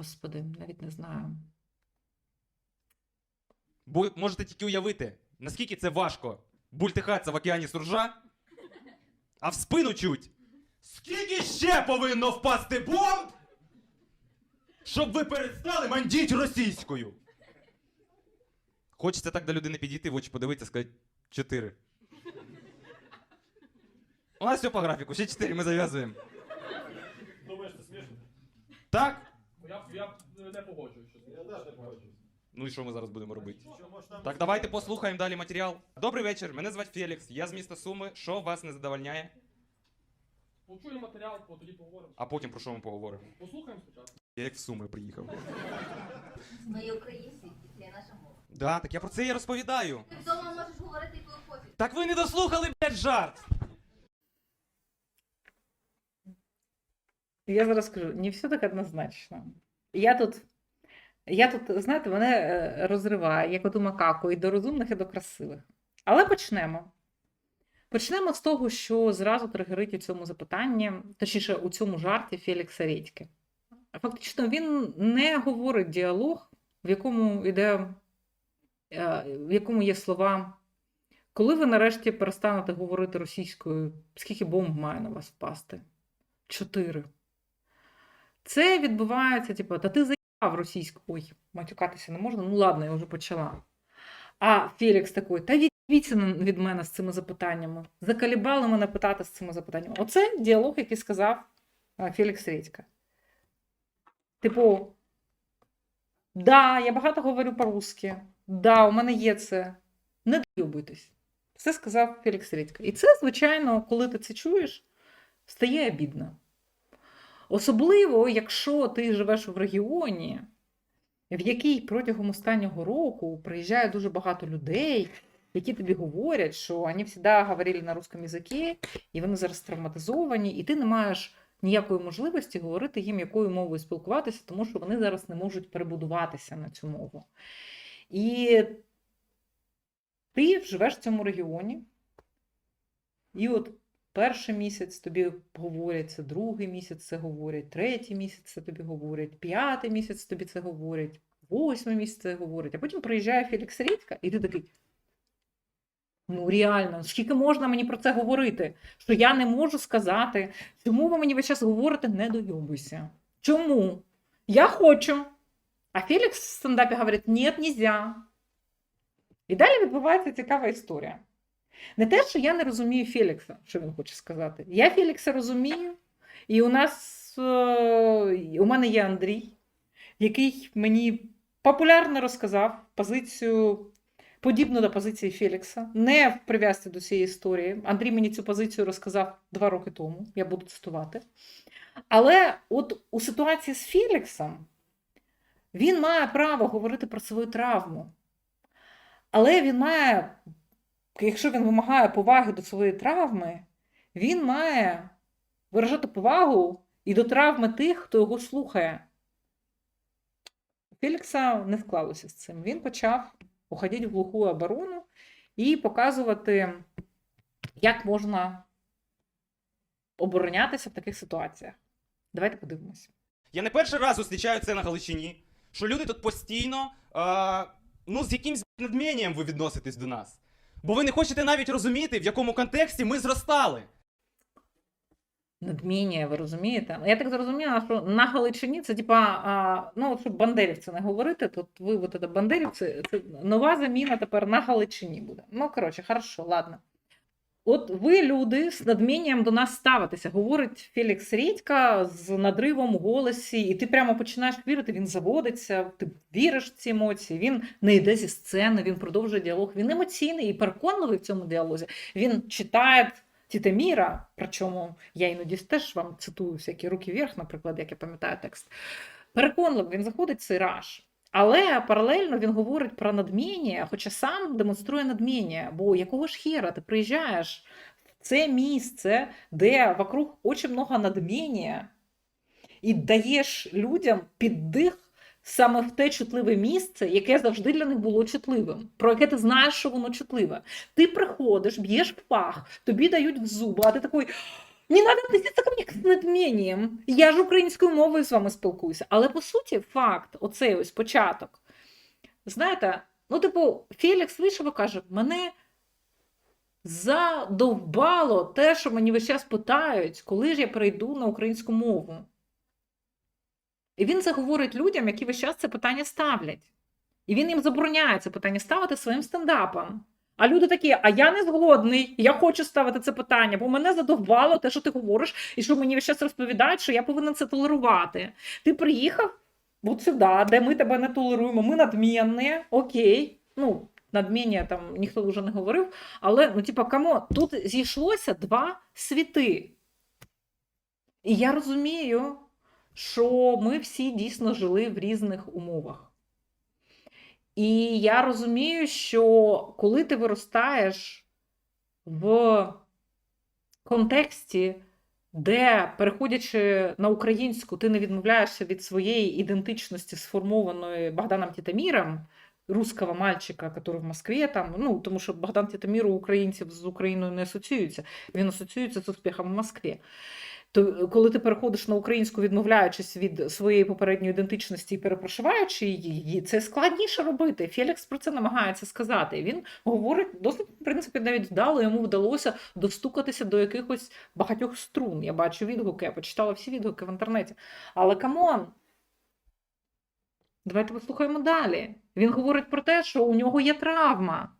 Господи, навіть не знаю. Бо можете тільки уявити, наскільки це важко бультихатися в океані суржа, а в спину чуть. Скільки ще повинно впасти бомб, щоб ви перестали мандіть російською? Хочеться так до людини підійти, в очі подивитися, сказати чотири. У нас все по графіку, ще чотири, ми зав'язуємо. Думаєш, це смішно? Так? Не погоджуюсь. що Я теж не погоджуюсь. Ну і що ми зараз будемо робити? Так, давайте послухаємо далі матеріал. Добрий вечір, мене звати Фелікс, я з міста Суми. Що вас не задовольняє? Почуємо матеріал, бо тоді поговоримо. А потім про що ми поговоримо? Послухаємо спочатку. Я як в Суми приїхав. Ми є українці, це наша мова. Да, так я про це і розповідаю. Ти вдома можеш говорити і коли хочеш. Так ви не дослухали, блядь, жарт! Я зараз скажу, не все так однозначно. Я тут, я тут, знаєте, мене е, розриває, як оту макаку, і до розумних, і до красивих. Але почнемо. Почнемо з того, що зразу тригерить у цьому запитанні, точніше, у цьому жарті Фелікса Редьки. Фактично, він не говорить діалог, в якому йде, е, в якому є слова. Коли ви нарешті перестанете говорити російською, скільки бомб має на вас впасти? Чотири. Це відбувається, типу, та ти заїбав російську. Ой, матюкатися не можна. Ну ладно, я вже почала. А Фелікс такий, та відбіться від мене з цими запитаннями. Закалібали мене питати з цими запитаннями. Оце діалог, який сказав а, Фелікс Редька. Типу, да, я багато говорю по-русски. Да, у мене є це. Не доюбуйтесь. Це сказав Фелікс Редька. І це, звичайно, коли ти це чуєш, стає обідно. Особливо, якщо ти живеш в регіоні, в який протягом останнього року приїжджає дуже багато людей, які тобі говорять, що вони завжди говорили на русском язикі, і вони зараз травматизовані, і ти не маєш ніякої можливості говорити їм, якою мовою спілкуватися, тому що вони зараз не можуть перебудуватися на цю мову. І ти живеш в цьому регіоні, і от перший місяць тобі говорять, це другий місяць це говорять, третій місяць це тобі говорять, п'ятий місяць тобі це говорять, восьмий місяць це говорять. А потім приїжджає Фелікс Рідька, і ти такий. Ну, реально, скільки можна мені про це говорити? Що я не можу сказати, чому ви мені весь час говорите, не дойобуйся. Чому? Я хочу. А Фелікс в стендапі говорить, ні, нельзя. І далі відбувається цікава історія. Не те, що я не розумію Фелікса, що він хоче сказати. Я Фелікса розумію, і у нас е, у мене є Андрій, який мені популярно розказав позицію, подібну до позиції Фелікса, не в прив'язці до цієї історії. Андрій мені цю позицію розказав два роки тому, я буду цитувати. Але от у ситуації з Феліксом він має право говорити про свою травму. Але він має якщо він вимагає поваги до своєї травми, він має виражати повагу і до травми тих, хто його слухає. Фелікса не склалося з цим. Він почав уходити в глуху оборону і показувати, як можна оборонятися в таких ситуаціях. Давайте подивимося. Я не перший раз зустрічаю це на Галичині, що люди тут постійно, а, ну, з якимсь надмінням ви відноситесь до нас. Бо ви не хочете навіть розуміти, в якому контексті ми зростали. Надміння, ви розумієте? Я так зрозуміла, що на Галичині це типа, ну, щоб бандерівці не говорити, тут ви от бандерівці, це нова заміна тепер на Галичині буде. Ну, коротше, хорошо, ладно. От ви, люди, з надмінням до нас ставитеся, говорить Фелікс Рідька з надривом у голосі, і ти прямо починаєш вірити, він заводиться, ти віриш в ці емоції, він не йде зі сцени, він продовжує діалог, він емоційний і переконливий в цьому діалозі. Він читає Тітеміра, причому я іноді теж вам цитую всякі руки вверх, наприклад, як я пам'ятаю текст. Переконливо, він заходить в цей раж. Але паралельно він говорить про надміння, хоча сам демонструє надміння. Бо якого ж хіра ти приїжджаєш в це місце, де вокруг дуже много надміння, і даєш людям піддих саме в те чутливе місце, яке завжди для них було чутливим, про яке ти знаєш, що воно чутливе. Ти приходиш, б'єш в пах, тобі дають в зуби, а ти такий. Не надо относиться ко як з надмінням. Я ж українською мовою з вами спілкуюся. Але по суті, факт, оцей ось початок. Знаєте, ну, типу, Фелікс вийшов каже: мене задовбало те, що мені весь час питають, коли ж я перейду на українську мову. І він це говорить людям, які весь час це питання ставлять. І він їм забороняє це питання ставити своїм стендапом. А люди такі, а я не згодний, я хочу ставити це питання, бо мене задовбало те, що ти говориш, і що мені весь час розповідають, що я повинен це толерувати. Ти приїхав от сюди, де ми тебе не толеруємо, ми надмінні, окей. Ну, надміння там ніхто вже не говорив, але ну, типа, камо, тут зійшлося два світи. І я розумію, що ми всі дійсно жили в різних умовах. І я розумію, що коли ти виростаєш в контексті, де, переходячи на українську, ти не відмовляєшся від своєї ідентичності, сформованої Богданом Тітаміром, русского мальчика, який в Москві, там, ну, тому що Богдан Тітамір у українців з Україною не асоціюється, він асоціюється з успіхом в Москві. То коли ти переходиш на українську, відмовляючись від своєї попередньої ідентичності і перепрошиваючи її, це складніше робити. Фелікс про це намагається сказати. Він говорить досить, в принципі, навіть вдало йому вдалося достукатися до якихось багатьох струн. Я бачу відгуки, я почитала всі відгуки в інтернеті. Але камон, давайте послухаємо далі. Він говорить про те, що у нього є травма,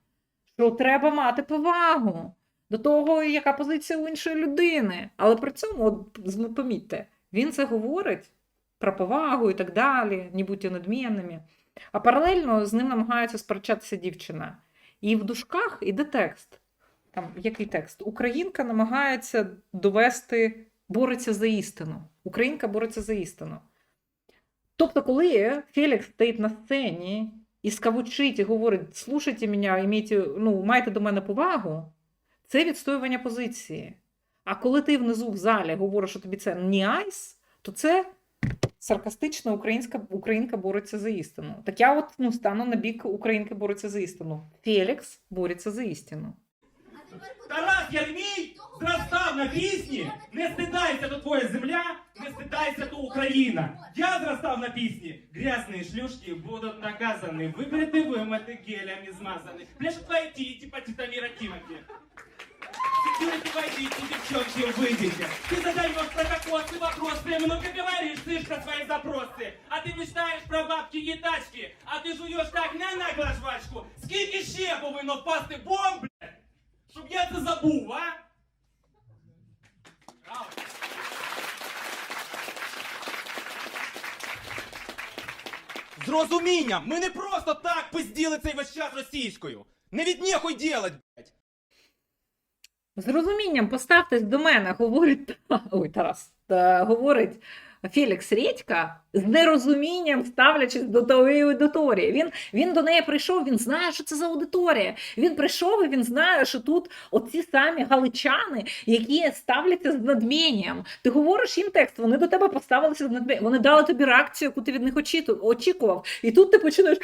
що треба мати повагу до того, яка позиція у іншої людини. Але при цьому, от, помітьте, він це говорить про повагу і так далі, не надмінними. А паралельно з ним намагається сперечатися дівчина. І в дужках іде текст. Там який текст? Українка намагається довести, бореться за істину. Українка бореться за істину. Тобто, коли Фелікс стоїть на сцені і скавучить і говорить: слушайте мене, ну, майте до мене повагу, це відстоювання позиції. А коли ти внизу в залі говориш, що тобі це не айс, то це саркастична українська українка бореться за істину. Так я от ну, стану на бік українки бореться за істину. Фелікс бореться за істину. Тарас Єрмій зростав на пісні Не стидайся, то твоя земля, не стидайся, то Україна. Я зростав на пісні Грязные шлюшки будут наказаны, выбриты, вымыты, гелями змазаны. Пляшут твои тити по Титамира Тимати. Секьюрити войдите, девчонки, выйдите. Ты задаешь протоколы, вопросы, много говоришь, слышь про свои запросы. А ты мечтаешь про бабки и тачки, а ты жуешь так на нагло жвачку. Скільки ще повинно впасти бомб, блядь, щоб я це забув, а? Браво. З розумінням! Ми не просто так пизділи цей весь час російською! Не від нехуй делать, блядь! З розумінням поставтесь до мене, говорить ой, Тарас, та, говорить Фелікс Редька, з нерозумінням ставлячись до тої аудиторії. Він, він до неї прийшов, він знає, що це за аудиторія. Він прийшов і він знає, що тут оці самі галичани, які ставляться з надмінням. Ти говориш їм текст, вони до тебе поставилися з надмінням. Вони дали тобі реакцію, яку ти від них очікував. І тут ти починаєш.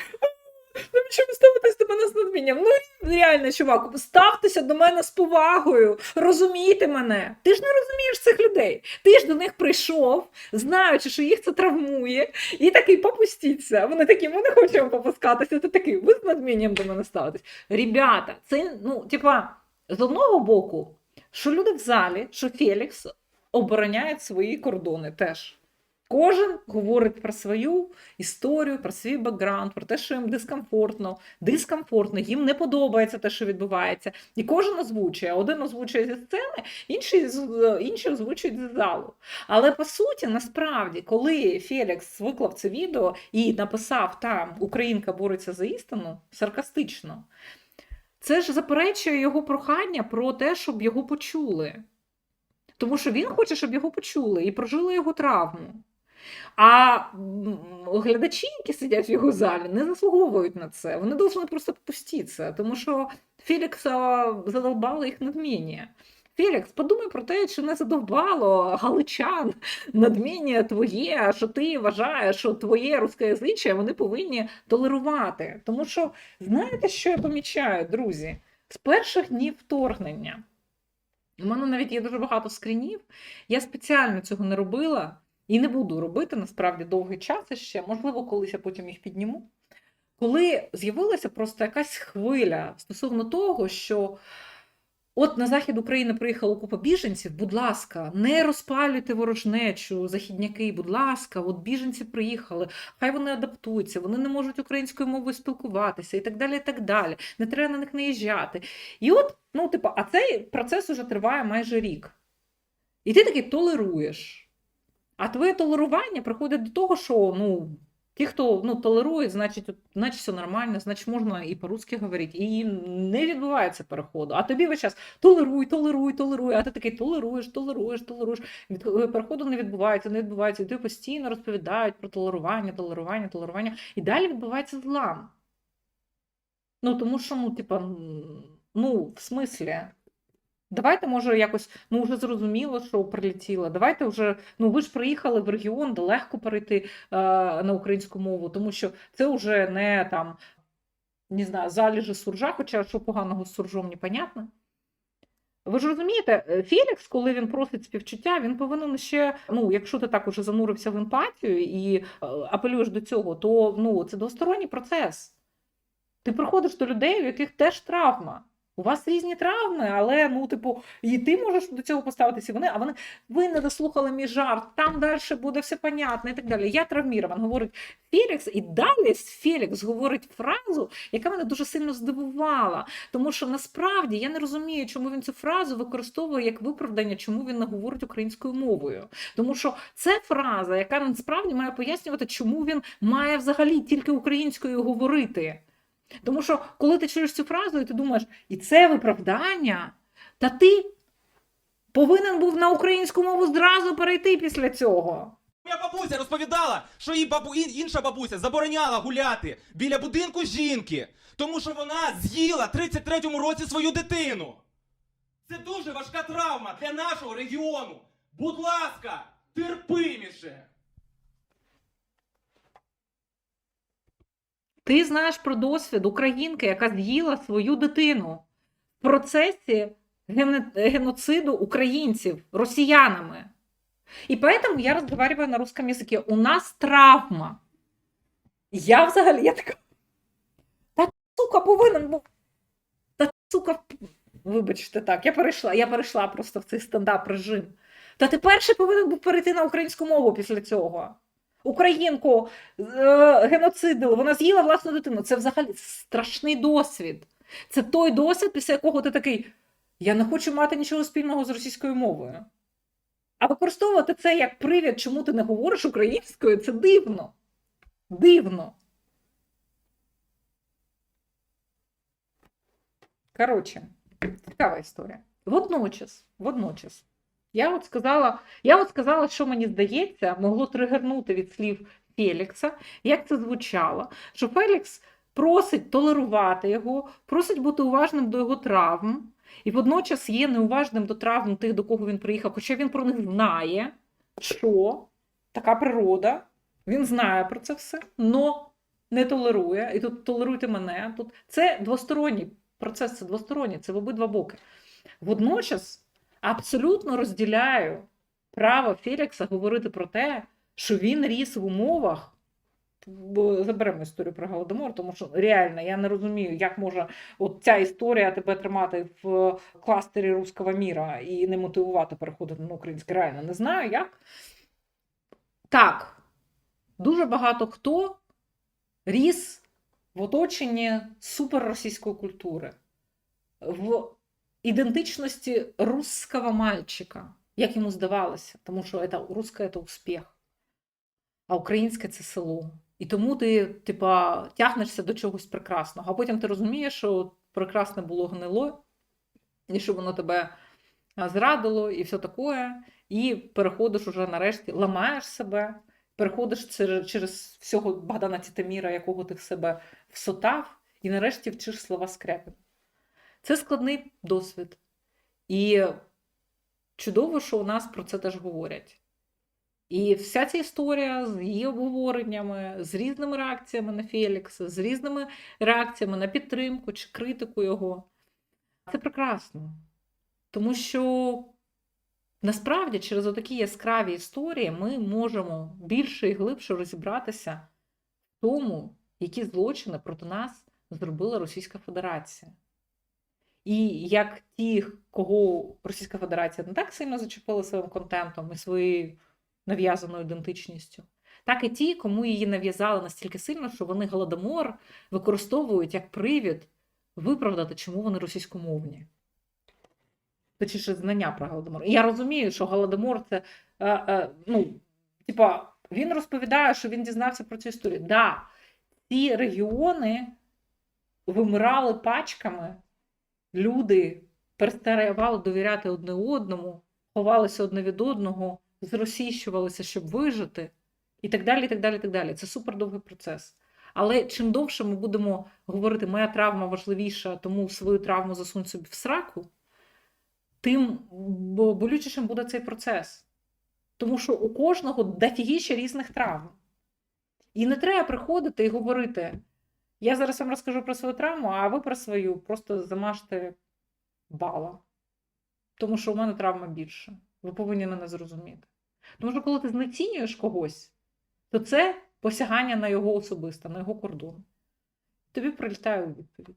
Навіщо ви ставитесь до мене з надмінням? Ну реально, чувак, ставтеся до мене з повагою, розумійте мене. Ти ж не розумієш цих людей. Ти ж до них прийшов, знаючи, що їх це травмує, і такий попустіться. Вони такі, ми не хочемо попускатися. Ти такий, ви з надмінням до мене ставитесь. Ребята, це ну, типа, з одного боку, що люди в залі, що Фелікс обороняють свої кордони теж. Кожен говорить про свою історію, про свій бекграунд, про те, що їм дискомфортно, дискомфортно, їм не подобається те, що відбувається. І кожен озвучує. Один озвучує зі сцени, інший, інший озвучує зі залу. Але по суті, насправді, коли Фелікс виклав це відео і написав там Українка бореться за істину саркастично, це ж заперечує його прохання про те, щоб його почули. Тому що він хоче, щоб його почули і прожили його травму. А глядачі, які сидять в його залі, не заслуговують на це. Вони повинні просто попуститися, тому що Фелікса задовбало їх надміння. Фелікс, подумай про те, чи не задовбало галичан надміння твоє, що ти вважаєш, що твоє рускоязиче вони повинні толерувати. Тому що знаєте, що я помічаю, друзі? З перших днів вторгнення У мене навіть є дуже багато скрінів. Я спеціально цього не робила і не буду робити насправді довгий час ще. Можливо, колись я потім їх підніму. Коли з'явилася просто якась хвиля стосовно того, що от на захід України приїхала купа біженців, будь ласка, не розпалюйте ворожнечу, західняки, будь ласка, от біженці приїхали, хай вони адаптуються, вони не можуть українською мовою спілкуватися і так далі. і так далі. Не треба на них наїжджати. І от, ну, типу, а цей процес уже триває майже рік. І ти такий толеруєш. А твоє толерування приходить до того, що ну, ті, хто ну, толерує, значить, значить все нормально, значить можна і по-русски говорити. І не відбувається переходу. А тобі весь час толеруй, толеруй, толеруй, а ти такий толеруєш, толеруєш, толеруєш. Від е, переходу не відбувається, не відбувається. І тобі постійно розповідають про толерування, толерування, толерування. І далі відбувається злам. Ну, тому що, ну, типа, ну, в смислі. Давайте, може, якось, ну, вже зрозуміло, що прилетіло. Давайте вже, ну, ви ж приїхали в регіон, де легко перейти е, на українську мову, тому що це вже не там, не знаю, заліжі суржа, хоча що поганого з суржом, непонятно. Ви ж розумієте, е, Фелікс, коли він просить співчуття, він повинен ще, ну, якщо ти так уже занурився в емпатію і е, апелюєш до цього, то ну, це двосторонній процес. Ти приходиш до людей, у яких теж травма. У вас різні травми, але ну, типу, і ти можеш до цього поставитися. Вони, а вони ви не дослухали мій жарт, там далі буде все понятно і так далі. Я травмірован, говорить Фелікс, і далі Фелікс говорить фразу, яка мене дуже сильно здивувала. Тому що насправді я не розумію, чому він цю фразу використовує як виправдання, чому він не говорить українською мовою. Тому що це фраза, яка насправді має пояснювати, чому він має взагалі тільки українською говорити. Тому що коли ти чуєш цю фразу, і ти думаєш, і це виправдання, та ти повинен був на українську мову зразу перейти після цього. Моя бабуся розповідала, що їй бабу інша бабуся забороняла гуляти біля будинку жінки, тому що вона з'їла в 33-му році свою дитину. Це дуже важка травма для нашого регіону. Будь ласка, терпиміше. Ти знаєш про досвід українки, яка з'їла свою дитину в процесі геноциду українців росіянами. І поэтому я разговариваю на русском языке. У нас травма. Я взагалі я така. Та сука, повинен був. Та сука, вибачте так, я перейшла, я перейшла просто в цей стендап режим. Та ти перший повинен був перейти на українську мову після цього. Українку е, геноцидили, вона з'їла власну дитину. Це взагалі страшний досвід. Це той досвід, після якого ти такий: я не хочу мати нічого спільного з російською мовою. А використовувати це як привід, чому ти не говориш українською, це дивно. Дивно. Коротше, цікава історія. Водночас, водночас, я от сказала, я от сказала, що мені здається, могло тригернути від слів Фелікса, як це звучало, що Фелікс просить толерувати його, просить бути уважним до його травм, і водночас є неуважним до травм тих, до кого він приїхав, хоча він про них знає, що така природа, він знає про це все, но не толерує. І тут толеруйте мене. Тут це двосторонній процес, це двосторонній, це в обидва боки. Водночас абсолютно розділяю право Фелікса говорити про те, що він ріс в умовах. Заберемо історію про Голодомор, тому що реально я не розумію, як може от ця історія тебе тримати в кластері руського міра і не мотивувати переходити на українське. Реально не знаю як. Так, дуже багато хто ріс в оточенні суперросійської культури, в ідентичності русского мальчика, як йому здавалося, тому що це, русське це успіх, а українське це село. І тому ти, типа, тягнешся до чогось прекрасного, а потім ти розумієш, що прекрасне було гнило, і що воно тебе зрадило, і все таке, і переходиш уже нарешті, ламаєш себе, переходиш через, через всього Богдана Тітаміра, якого ти в себе всотав, і нарешті вчиш слова скрепи. Це складний досвід. І чудово, що у нас про це теж говорять. І вся ця історія з її обговореннями, з різними реакціями на Фелікса, з різними реакціями на підтримку чи критику його. Це прекрасно. Тому що насправді через отакі яскраві історії ми можемо більше і глибше розібратися в тому, які злочини проти нас зробила Російська Федерація. І як ті, кого Російська Федерація не так сильно зачепила своїм контентом і своєю нав'язаною ідентичністю, так і ті, кому її нав'язали настільки сильно, що вони голодомор використовують як привід виправдати, чому вони російськомовні. Точніше, знання про голодомор. І я розумію, що голодомор це. Е, е, ну, типа, він розповідає, що він дізнався про цю історію. Да, ці регіони вимирали пачками, люди переставали довіряти одне одному, ховалися одне від одного, зросійщувалися, щоб вижити, і так далі. і так далі, і так далі. Це супердовгий процес. Але чим довше ми будемо говорити, моя травма важливіша, тому свою травму засунь собі в сраку, тим болючішим буде цей процес. Тому що у кожного дофігіще різних травм. І не треба приходити і говорити: я зараз вам розкажу про свою травму, а ви про свою просто замажте бала. Тому що у мене травма більша. Ви повинні мене зрозуміти. Тому що коли ти знецінюєш когось, то це посягання на його особисте, на його кордон. Тобі прилітає у відповідь.